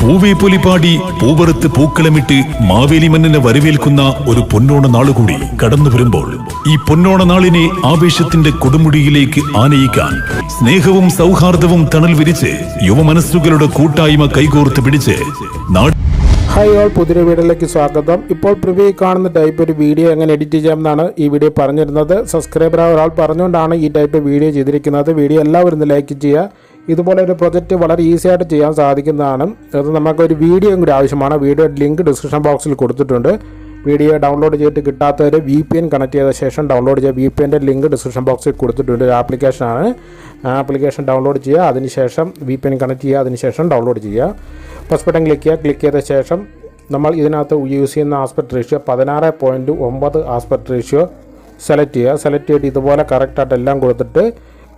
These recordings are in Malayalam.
പൂവേ പൊലിപാടി പൂവറുത്ത് പൂക്കളമിട്ട് മാവേലി മന്നനെ വരവേൽക്കുന്ന ഒരു പൊന്നോണ നാളുകൂടി കടന്നു വരുമ്പോൾ ഈ പൊന്നോണ നാളിനെ ആവേശത്തിന്റെ കൊടുമുടിയിലേക്ക് ആനയിക്കാൻ സ്നേഹവും സൗഹാർദ്ദവും തണൽ വിരിച്ച് യുവമനസ്സുകളുടെ കൂട്ടായ്മ കൈകോർത്ത് പിടിച്ച് ഹായ് ഓൾ പുതിയ വീഡിയോയിലേക്ക് സ്വാഗതം. ഇപ്പോൾ പ്രിവ്യൂ കാണുന്ന ടൈപ്പ് ഒരു വീഡിയോ എങ്ങനെ എഡിറ്റ് ചെയ്യാമെന്നാണ് ഈ വീഡിയോ പറഞ്ഞിരുന്നത്. സബ്സ്ക്രൈബർ ഒരാൾ പറഞ്ഞുകൊണ്ടാണ് ഈ ടൈപ്പ് വീഡിയോ ചെയ്തിരിക്കുന്നത്. വീഡിയോ എല്ലാവരും ലൈക്ക് ചെയ്യുക. ഇതുപോലെ ഒരു പ്രൊജക്റ്റ് വളരെ ഈസി ആയിട്ട് ചെയ്യാൻ സാധിക്കുന്നതാണ്. അത് നമുക്ക് ഒരു വീഡിയോ കൂടി ആവശ്യമാണ്. വീഡിയോ ലിങ്ക് ഡിസ്ക്രിപ്ഷൻ ബോക്സിൽ കൊടുത്തിട്ടുണ്ട്. വീഡിയോ ഡൗൺലോഡ് ചെയ്തിട്ട് കിട്ടാത്തവർ വി പി എൻ കണക്ട് ചെയ്ത ശേഷം ഡൗൺലോഡ് ചെയ്യുക വി പി എന്റെ ലിങ്ക് ഡിസ്ക്രിപ്ഷൻ ബോക്സിൽ കൊടുത്തിട്ടുണ്ട്. ഒരു ആപ്ലിക്കേഷനാണ് ആ ആപ്ലിക്കേഷൻ ഡൗൺലോഡ് ചെയ്യുക. അതിനുശേഷം വി പി എൻ കണക്ട് ചെയ്യുക. അതിനുശേഷം ഡൗൺലോഡ് ചെയ്യുക. ഫസ്റ്റ് ബട്ടൺ ക്ലിക്ക് ചെയ്യുക. ക്ലിക്ക് ചെയ്ത ശേഷം നമ്മൾ ഇതിനകത്ത് യൂസ് ചെയ്യുന്ന ആസ്പെക്ട് റേഷ്യോ പതിനാറ് പോയിന്റ് ഒമ്പത് ആസ്പെക്ട് റേഷ്യോ സെലക്ട് ചെയ്യുക. സെലക്ട് ചെയ്തിട്ട് ഇതുപോലെ കറക്റ്റായിട്ട് എല്ലാം കൊടുത്തിട്ട്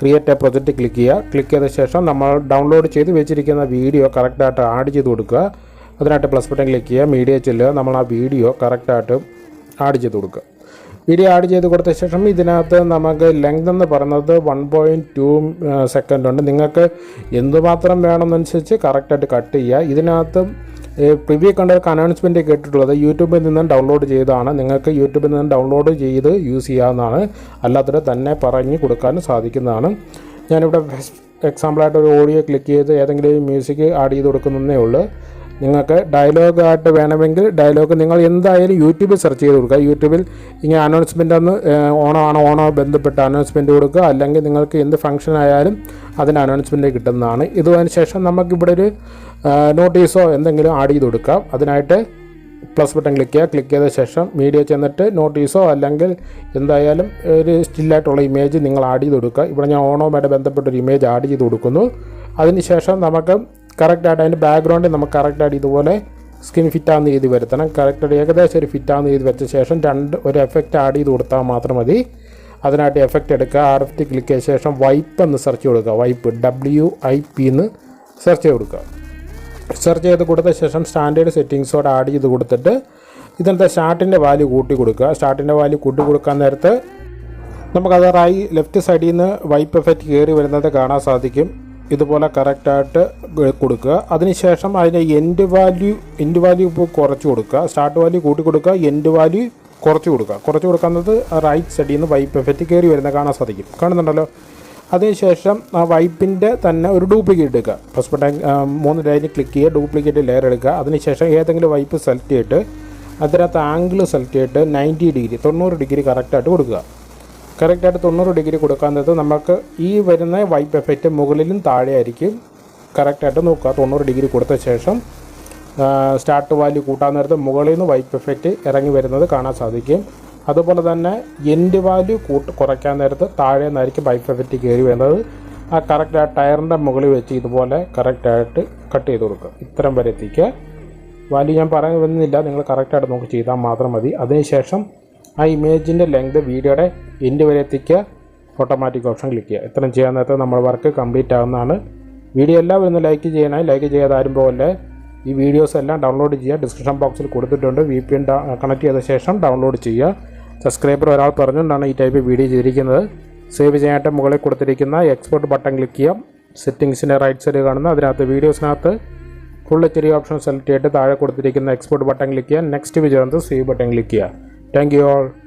ക്രിയേറ്റ് എ പ്രൊജക്റ്റ് ക്ലിക്ക് ചെയ്യുക. ക്ലിക്ക് ചെയ്ത ശേഷം നമ്മൾ ഡൗൺലോഡ് ചെയ്ത് വെച്ചിരിക്കുന്ന വീഡിയോ കറക്റ്റായിട്ട് ആഡ് ചെയ്ത് കൊടുക്കുക. അതിനായിട്ട് പ്ലസ് ബട്ടൺ ക്ലിക്ക് ചെയ്യുക. മീഡിയ ചെല്ലുക. നമ്മൾ ആ വീഡിയോ കറക്റ്റായിട്ട് ആഡ് ചെയ്ത് കൊടുക്കുക. വീഡിയോ ആഡ് ചെയ്ത് കൊടുത്ത ശേഷം ഇതിനകത്ത് നമുക്ക് ലെങ്ത് എന്ന് പറയുന്നത് വൺ പോയിന്റ് ടു സെക്കൻഡ് ഉണ്ട്. നിങ്ങൾക്ക് എന്തുമാത്രം വേണമെന്നനുസരിച്ച് കറക്റ്റായിട്ട് കട്ട് ചെയ്യുക. ഇതിനകത്ത് പ്രിവ്യൂ ഒരു അനൗൺസ്മെന്റ് കേട്ടിട്ടുള്ളത് യൂട്യൂബിൽ നിന്നും ഡൗൺലോഡ് ചെയ്താണ്. നിങ്ങൾക്ക് യൂട്യൂബിൽ നിന്നും ഡൗൺലോഡ് ചെയ്ത് യൂസ് ചെയ്യാവുന്നതാണ്. അല്ലാത്തവരെ തന്നെ പറഞ്ഞു കൊടുക്കാനും സാധിക്കുന്നതാണ്. ഞാനിവിടെ എക്സാമ്പിളായിട്ട് ഒരു ഓഡിയോ ക്ലിക്ക് ചെയ്ത് ഏതെങ്കിലും മ്യൂസിക് ആഡ് ചെയ്ത് കൊടുക്കുന്നതേ ഉള്ളൂ. നിങ്ങൾക്ക് ഡയലോഗ് ആയിട്ട് വേണമെങ്കിൽ ഡയലോഗ് നിങ്ങൾ എന്തായാലും യൂട്യൂബിൽ സെർച്ച് ചെയ്ത് കൊടുക്കുക. യൂട്യൂബിൽ ഇങ്ങനെ അനൗൺസ്മെന്റ് ഒന്ന് ഓണോ ആണോ ഓണോ ബന്ധപ്പെട്ട് അനൗൺസ്മെന്റ് കൊടുക്കുക. അല്ലെങ്കിൽ നിങ്ങൾക്ക് എന്ത് ഫംഗ്ഷൻ ആയാലും അതിന് അനൗൺസ്മെന്റ് കിട്ടുന്നതാണ്. ഇതിന് ശേഷം നമുക്കിവിടെ ഒരു നോട്ടീസോ എന്തെങ്കിലും ആഡ് ചെയ്ത് കൊടുക്കാം. അതിനായിട്ട് പ്ലസ് ബട്ടൺ ക്ലിക്ക് ചെയ്യുക. ക്ലിക്ക് ചെയ്ത ശേഷം മീഡിയ ചെന്നിട്ട് നോട്ടീസോ അല്ലെങ്കിൽ എന്തായാലും ഒരു സ്റ്റില്ലായിട്ടുള്ള ഇമേജ് നിങ്ങൾ ആഡ് ചെയ്ത് കൊടുക്കുക. ഇവിടെ ഞാൻ ഓണോമായിട്ട് ബന്ധപ്പെട്ട ഒരു ഇമേജ് ആഡ് ചെയ്ത് കൊടുക്കുന്നു. അതിനുശേഷം നമുക്ക് കറക്റ്റായിട്ട് അതിന്റെ ബാക്ക്ഗ്രൗണ്ടിൽ നമുക്ക് കറക്റ്റായിട്ട് ഇതുപോലെ സ്കിൻ ഫിറ്റാകുന്ന രീതി വരുത്തണം. കറക്റ്റായിട്ട് ഏകദേശം ഒരു ഫിറ്റാകുന്ന രീതി വെച്ച ശേഷം രണ്ട് ഒരു എഫക്റ്റ് ആഡ് ചെയ്ത് കൊടുത്താൽ മാത്രം മതി. അതിനായിട്ട് എഫക്റ്റ് എടുക്കുക. ആർ എഫ് ടി ക്ലിക്ക് ചെയ്ത ശേഷം വൈപ്പ് എന്ന് സെർച്ച് കൊടുക്കുക. വൈപ്പ് ഡബ്ല്യു ഐ പി എന്ന് സെർച്ച് ചെയ്ത് കൊടുക്കുക. സെർച്ച് ചെയ്ത് കൊടുത്ത ശേഷം സ്റ്റാൻഡേർഡ് സെറ്റിങ്സോടെ ആഡ് ചെയ്ത് കൊടുത്തിട്ട് ഇതിനകത്ത് സ്റ്റാർട്ടിന്റെ വാല്യൂ കൂട്ടി കൊടുക്കുക. സ്റ്റാർട്ടിന്റെ വാല്യൂ കൂട്ടി കൊടുക്കാൻ നേരത്ത് നമുക്കത് റൈ ലെഫ്റ്റ് സൈഡിൽ നിന്ന് വൈപ്പ് എഫക്റ്റ് കയറി വരുന്നത് കാണാൻ സാധിക്കും. ഇതുപോലെ കറക്റ്റായിട്ട് കൊടുക്കുക. അതിനുശേഷം അതിന്റെ എൻഡ് വാല്യൂ എൻഡ് വാല്യൂ ഇപ്പോൾ കുറച്ച് കൊടുക്കുക. സ്റ്റാർട്ട് വാല്യൂ കൂട്ടി കൊടുക്കുക. എൻഡ് വാല്യൂ കുറച്ച് കൊടുക്കുക. കുറച്ച് കൊടുക്കുന്നത് റൈറ്റ് സൈഡിൽ നിന്ന് വൈപ്പ് എഫക്റ്റ് കയറി വരുന്ന കാണാൻ സാധിക്കും. കാണുന്നുണ്ടല്ലോ? അതിനുശേഷം ആ വൈപ്പിന്റെ തന്നെ ഒരു ഡ്യൂപ്ലിക്കേറ്റ് എടുക്കുക. ഫസ്റ്റ് ബട്ടൺ മൂന്ന് ലൈനിൽ ക്ലിക്ക് ചെയ്യുക ഡ്യൂപ്ലിക്കേറ്റ് ലെയർ എടുക്കുക. അതിനുശേഷം ഏതെങ്കിലും വൈപ്പ് സെലക്ട് ചെയ്തിട്ട് അതിനകത്ത് ആംഗിൾ സെലക്ട് ചെയ്തിട്ട് നയന്റി ഡിഗ്രി തൊണ്ണൂറ് ഡിഗ്രി കറക്റ്റായിട്ട് കൊടുക്കുക. കറക്റ്റായിട്ട് തൊണ്ണൂറ് ഡിഗ്രി കൊടുക്കാൻ നേരത്ത് നമുക്ക് ഈ വരുന്ന വൈപ്പ് എഫക്റ്റ് മുകളിലും താഴെയായിരിക്കും. കറക്റ്റായിട്ട് നോക്കുക. തൊണ്ണൂറ് ഡിഗ്രി കൊടുത്ത ശേഷം സ്റ്റാർട്ട് വാല്യൂ കൂട്ടാൻ നേരത്ത് മുകളിൽ നിന്ന് വൈപ്പ് എഫക്റ്റ് ഇറങ്ങി വരുന്നത് കാണാൻ സാധിക്കും. അതുപോലെ തന്നെ എൻഡ് വാല്യൂ കൂട്ട് കുറയ്ക്കാൻ നേരത്ത് താഴെ നിന്നായിരിക്കും വൈപ്പ് എഫക്റ്റ് കയറി വരുന്നത്. ആ കറക്റ്റ് ടയറിന്റെ മുകളിൽ വെച്ച് ഇതുപോലെ കറക്റ്റായിട്ട് കട്ട് ചെയ്ത് കൊടുക്കുക. ഇത്തരം വരെ എത്തിക്കുക. വാല്യൂ ഞാൻ വരുന്നില്ല നിങ്ങൾ കറക്റ്റായിട്ട് നോക്കി ചെയ്താൽ മാത്രം മതി. അതിനുശേഷം ആ ഇമേജിന്റെ ലെങ്ത് വീഡിയോയുടെ എൻഡ് വരെ എത്തിക്കുക. ഓട്ടോമാറ്റിക് ഓപ്ഷൻ ക്ലിക്ക് ചെയ്യുക. ഇത്രയും ചെയ്യാൻ നേരത്തെ നമ്മൾ വർക്ക് കംപ്ലീറ്റ് ആകുന്നതാണ് വീഡിയോ എല്ലാവരും ഒന്ന് ലൈക്ക് ചെയ്യണേ. ലൈക്ക് ചെയ്യാതെ ആരും പോലെ ഈ വീഡിയോസ് എല്ലാം ഡൗൺലോഡ് ചെയ്യുക. ഡിസ്ക്രിപ്ഷൻ ബോക്സിൽ കൊടുത്തിട്ടുണ്ട്. വി പി കണക്ട് ചെയ്ത ശേഷം ഡൗൺലോഡ് ചെയ്യുക. സബ്സ്ക്രൈബർ ഒരാൾ പറഞ്ഞുകൊണ്ടാണ് ഈ ടൈപ്പ് വീഡിയോ ചെയ്തിരിക്കുന്നത്. സേവ് ചെയ്യാനായിട്ട് മുകളിൽ കൊടുത്തിരിക്കുന്ന എക്സ്പോർട്ട് ബട്ടൺ ക്ലിക്ക് ചെയ്യാം. സെറ്റിങ്സിന്റെ റൈറ്റ് സൈഡ് കാണുന്ന അതിനകത്ത് വീഡിയോസിനകത്ത് ഫുൾ ഡി ഓപ്ഷൻ സെലക്ട് ചെയ്തിട്ട് താഴെ കൊടുത്തിരിക്കുന്ന എക്സ്പോർട്ട് ബട്ടൺ ക്ലിക്ക് ചെയ്യുക നെക്സ്റ്റ് വിചാരത്ത് സേവ് ബട്ടൺ ക്ലിക്ക് ചെയ്യുക Thank you all.